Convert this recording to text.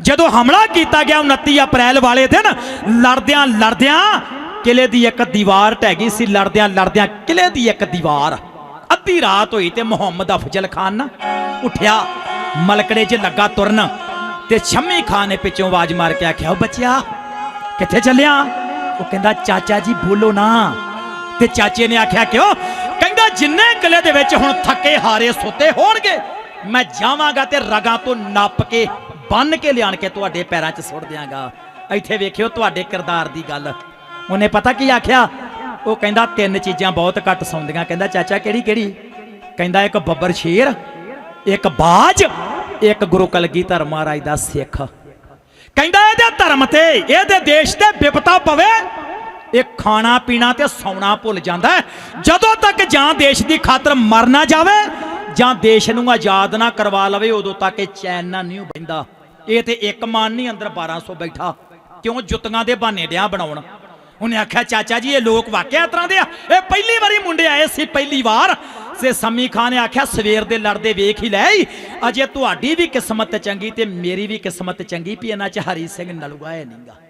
ਜਦੋਂ ਹਮਲਾ ਕੀਤਾ ਗਿਆ 29 ਅਪ੍ਰੈਲ ਵਾਲੇ ਦਿਨ, ਲੜਦਿਆਂ ਲੜਦਿਆਂ ਕਿਲੇ ਦੀ ਇੱਕ ਦੀਵਾਰ ਢਹਿ ਗਈ ਸੀ, ਲੜਦਿਆਂ ਲੜਦਿਆਂ ਕਿਲੇ ਦੀ ਇੱਕ ਦੀਵਾਰ। ਅੱਧੀ ਰਾਤ ਹੋਈ ਤੇ ਮੁਹੰਮਦ ਅਫਜ਼ਲ ਖਾਨ ਨਾ ਉੱਠਿਆ, ਮਲਕੜੇ 'ਚ ਲੱਗਾ ਤੁਰਨ ਤੇ ਸ਼ੰਮੀ ਖਾਨ ਨੇ ਪਿੱਛੋਂ ਆਵਾਜ਼ ਮਾਰ ਕੇ ਆਖਿਆ ਉਹ ਬੱਚਿਆ, ਕਿੱਥੇ ਚੱਲਿਆ? ਉਹ ਕਹਿੰਦਾ, ਚਾਚਾ ਜੀ, ਬੋਲੋ ਨਾ। ਤੇ ਚਾਚੇ ਨੇ ਆਖਿਆ, ਕਿਉਂ? ਕਹਿੰਦਾ, ਜਿੰਨੇ ਕਿਲੇ ਦੇ ਵਿੱਚ ਹੁਣ ਥੱਕੇ ਹਾਰੇ ਸੁੱਤੇ ਹੋਣਗੇ, ਮੈਂ ਜਾਵਾਂਗਾ ਤੇ ਰਗਾਂ ਤੋਂ ਨੱਪ ਕੇ ਬੰਨ ਕੇ ਲਿਆਣ ਕੇ ਤੁਹਾਡੇ ਪੈਰਾਂ 'ਚ ਸੁੱਟ ਦਿਆਂਗਾ। ਇੱਥੇ ਵੇਖਿਓ ਤੁਹਾਡੇ ਕਿਰਦਾਰ ਦੀ ਗੱਲ। ਉਹਨੇ ਪਤਾ ਕੀ ਆਖਿਆ? ਉਹ ਕਹਿੰਦਾ, ਤਿੰਨ ਚੀਜ਼ਾਂ ਬਹੁਤ ਘੱਟ ਸੌਂਦੀਆਂ। ਕਹਿੰਦਾ, ਚਾਚਾ, ਕਿਹੜੀ ਕਿਹੜੀ? ਕਹਿੰਦਾ, ਇੱਕ ਬੱਬਰ ਸ਼ੇਰ, ਇੱਕ ਬਾਜ, ਇੱਕ ਗੁਰੂ ਕਲਗੀਧਰ ਮਹਾਰਾਜ ਦਾ ਸਿੱਖ। ਕਹਿੰਦਾ, ਇਹਦੇ ਧਰਮ ਤੇ, ਇਹਦੇ ਦੇਸ਼ ਤੇ ਵਿਪਤਾ ਪਵੇ, ਇਹ ਖਾਣਾ ਪੀਣਾ ਤੇ ਸੌਣਾ ਭੁੱਲ ਜਾਂਦਾ। ਜਦੋਂ ਤੱਕ ਜਾਂ ਦੇਸ਼ ਦੀ ਖਾਤਰ ਮਰ ਨਾ ਜਾਵੇ ਜਾਂ ਦੇਸ਼ ਨੂੰ ਆਜ਼ਾਦ ਨਾ ਕਰਵਾ ਲਵੇ, ਉਦੋਂ ਤੱਕ ਇਹ ਚੈਨ ਨਾ ਨਹੀਂ ਬੈਂਦਾ ਇਹ ਤੇ ਇੱਕ ਮਨ ਨਹੀਂ, ਅੰਦਰ 1200 ਬੈਠਾ। ਕਿਉਂ? ਜੁੱਤੀਆਂ ਦੇ ਬਹਾਨੇ ਡਿਆ ਬਣਾਉਣ। ਉਹਨੇ ਆਖਿਆ, ਚਾਚਾ ਜੀ, ਇਹ ਲੋਕ ਵਾਕਿਆ ਤਰ੍ਹਾਂ ਦੇ ਆ? ਇਹ ਪਹਿਲੀ ਵਾਰੀ ਮੁੰਡੇ ਆਏ ਸੀ, ਪਹਿਲੀ ਵਾਰ। ਸੇ ਸੰਮੀ ਖਾਨ ਨੇ ਆਖਿਆ, ਸਵੇਰ ਦੇ ਲੜਦੇ ਵੇਖ ਹੀ ਲੈ ਅਜੇ ਤੁਹਾਡੀ ਵੀ ਕਿਸਮਤ ਚੰਗੀ ਤੇ ਮੇਰੀ ਵੀ ਕਿਸਮਤ ਚੰਗੀ, ਵੀ ਇਹਨਾਂ ਚ ਹਰੀ ਸਿੰਘ ਨਲੂਆ ਹੈ ਨਹੀਂਗਾ